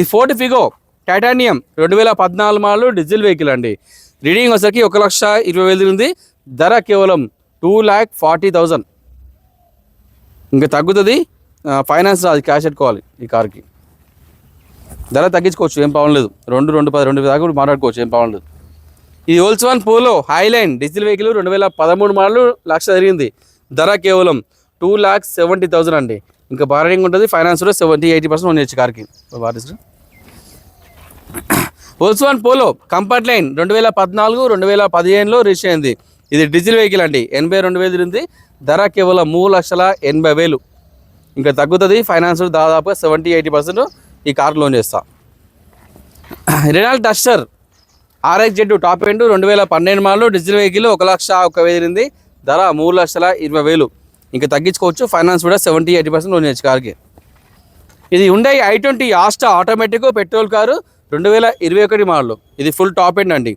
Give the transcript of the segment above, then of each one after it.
ఈ fort Figo titanium రెండు వేల పద్నాలుగు మాలు డీజిల్ వెహికల్ అండి. రీడింగ్ వచ్చరికి ఒక లక్ష ఇరవై వేలు ఉంది ధర కేవలం టూ ల్యాక్ ఫార్టీ థౌజండ్. ఇంకా తగ్గుతుంది. ఫైనాన్స్ అది క్యాష్ పెట్టుకోవాలి ఈ కార్కి. ధర తగ్గించుకోవచ్చు ఏం ప్రాబ్లం లేదు. రెండు రెండు పది రెండు దాకా కూడా మాట్లాడుకోవచ్చు ఏం ప్రాబ్లం లేదు. ఇది Volkswagen Polo Highline diesel vehicle రెండు వేల పదమూడు మోడల్ లక్ష జరిగింది ధర కేవలం టూ ల్యాక్స్ సెవెంటీ థౌసండ్ అండి. ఇంకా బార్గెనింగ్ ఉంటుంది ఫైనాన్స్లో సెవెంటీ ఎయిటీ పర్సెంట్ ఉండొచ్చు కార్కి వాటి పోలో కంఫర్ట్ లైన్ రెండు వేల పద్నాలుగు రెండు వేల పదిహేనులో రీచ్ అయింది. ఇది డీజిల్ వెహికల్ అండి. ఎనభై రెండు వేలు ఉంది ధర కేవలం మూడు లక్షల ఎనభై వేలు. ఇంకా తగ్గుతుంది ఫైనాన్స్ దాదాపుగా సెవెంటీ ఎయిటీ పర్సెంట్ ఈ కార్ లోన్ చేస్తా. Renault Duster RX Z top end రెండు వేల పన్నెండు మాలో డీజిల్ వెహికల్ ఒక లక్ష ఒక వేలు ధర మూడు లక్షల ఇరవై వేలు. ఇంకా తగ్గించుకోవచ్చు. ఫైనాన్స్ కూడా సెవెంటీ ఎయిటీ పర్సెంట్ లోన్ కార్కి. ఇది ఉండే I twenty Asta automatic petrol car రెండు వేల ఇరవై ఒకటి మోడల్. ఇది ఫుల్ టాప్ ఎండ్ అండి.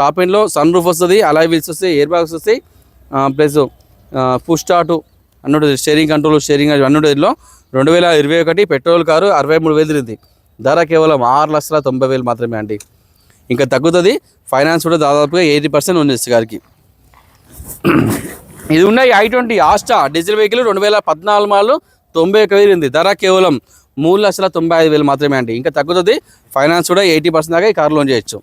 టాప్ ఎండ్లో సన్ రూఫ్ వస్తుంది అలాయ్ వీల్స్ వస్తాయి ఎయిర్ బ్యాగ్స్ వస్తాయి ప్లస్ పుష్ స్టార్ట్ అన్నట్టు స్టేరింగ్ కంట్రోల్ స్టేరింగ్ అన్నుడిలో రెండు వేల ఇరవై ఒకటి పెట్రోల్ కారు అరవై మూడు వేలు తిరిగింది. ధర కేవలం ఆరు లక్షల తొంభై వేలు మాత్రమే అండి. ఇంకా తగ్గుతుంది ఫైనాన్స్ కూడా దాదాపుగా ఎయిటీ పర్సెంట్ ఉంది గారికి ఇది ఉన్నాయి I twenty Asta diesel vehicle రెండు వేల పద్నాలుగు మాలు తొంభై ఒక వేలు ఉంది. ధర కేవలం మూడు లక్షల తొంభై ఐదు వేలు మాత్రమే అండి. ఇంకా తగ్గుతుంది. ఫైనాన్స్ కూడా ఎయిటీ పర్సెంట్ దాకా ఈ కార్ లోన్ చేయొచ్చు.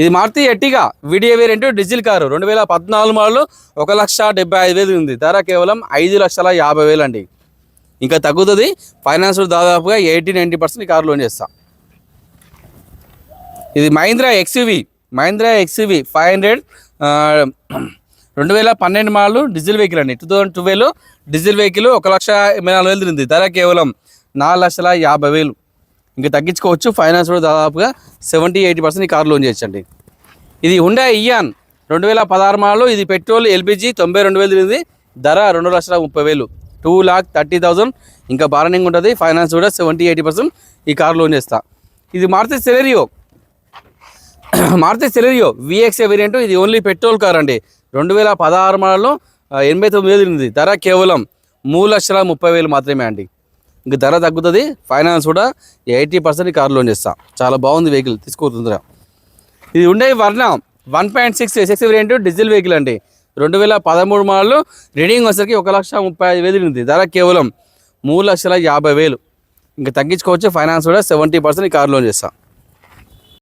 ఇది Maruti Ertiga video variant diesel car రెండు వేల పద్నాలుగు మోడల్ ఒక లక్ష డెబ్బై ఐదు వేలు ఉంది. ధర కేవలం ఐదు లక్షల యాభై వేలు అండి. ఇంకా తగ్గుతుంది. ఫైనాన్స్ దాదాపుగా ఎయిటీ నైంటీ పర్సెంట్ ఈ కారు లోన్ చేస్తా. ఇది Mahindra XUV Mahindra XUV five hundred రెండు వేల పన్నెండు మోడల్ డీజిల్ వెహికల్ అండి. Two thousand twelve diesel vehicle ఒక లక్ష ఎనభై నాలుగు వేలు తిరిగింది. ధర కేవలం నాలుగు లక్షల యాభై వేలు. ఇంకా తగ్గించుకోవచ్చు. ఫైనాన్స్ కూడా దాదాపుగా సెవెంటీ ఎయిటీ పర్సెంట్ ఈ కార్ లోన్ చేయొచ్చండి. ఇది హుండా ఇయాన్ రెండు వేల పదహారు మోడల్ ఇది పెట్రోల్ ఎల్పిజి తొంభై రెండు వేలు తిరిగింది. ధర రెండు లక్షల ముప్పై వేలు. టూ లాక్ థర్టీ థౌజండ్ ఇంకా బార్నింగ్ ఉంటుంది. ఫైనాన్స్ కూడా సెవెంటీ ఎయిటీ పర్సెంట్ ఈ కార్ లోన్ చేస్తా. ఇది Maruti Celerio. Maruti Celerio VXA variant ఇది ఓన్లీ పెట్రోల్ కార్ అండి. రెండు వేల పదహారు మోడల్లో ఎనభై తొమ్మిది వేలు ఉంది. ధర కేవలం మూడు లక్షల ముప్పై వేలు మాత్రమే అండి. ఇంక ధర తగ్గుతుంది. ఫైనాన్స్ కూడా ఎయిటీ పర్సెంట్ కార్ లోన్ చేస్తా. చాలా బాగుంది వెహికల్. తీసుకోతుందిరా ఇది ఉండే Verna one point six six variant diesel vehicle అండి. రెండు వేల పదమూడు మోడల్ రీడింగ్ వచ్చేసరికి ఒక లక్ష ముప్పై ఐదు వేలు ఉంది. ధర కేవలం మూడు లక్షల యాభై వేలు. ఇంకా తగ్గించుకోవచ్చు. ఫైనాన్స్ కూడా సెవెంటీ పర్సెంట్ కార్ లోన్ చేస్తాం.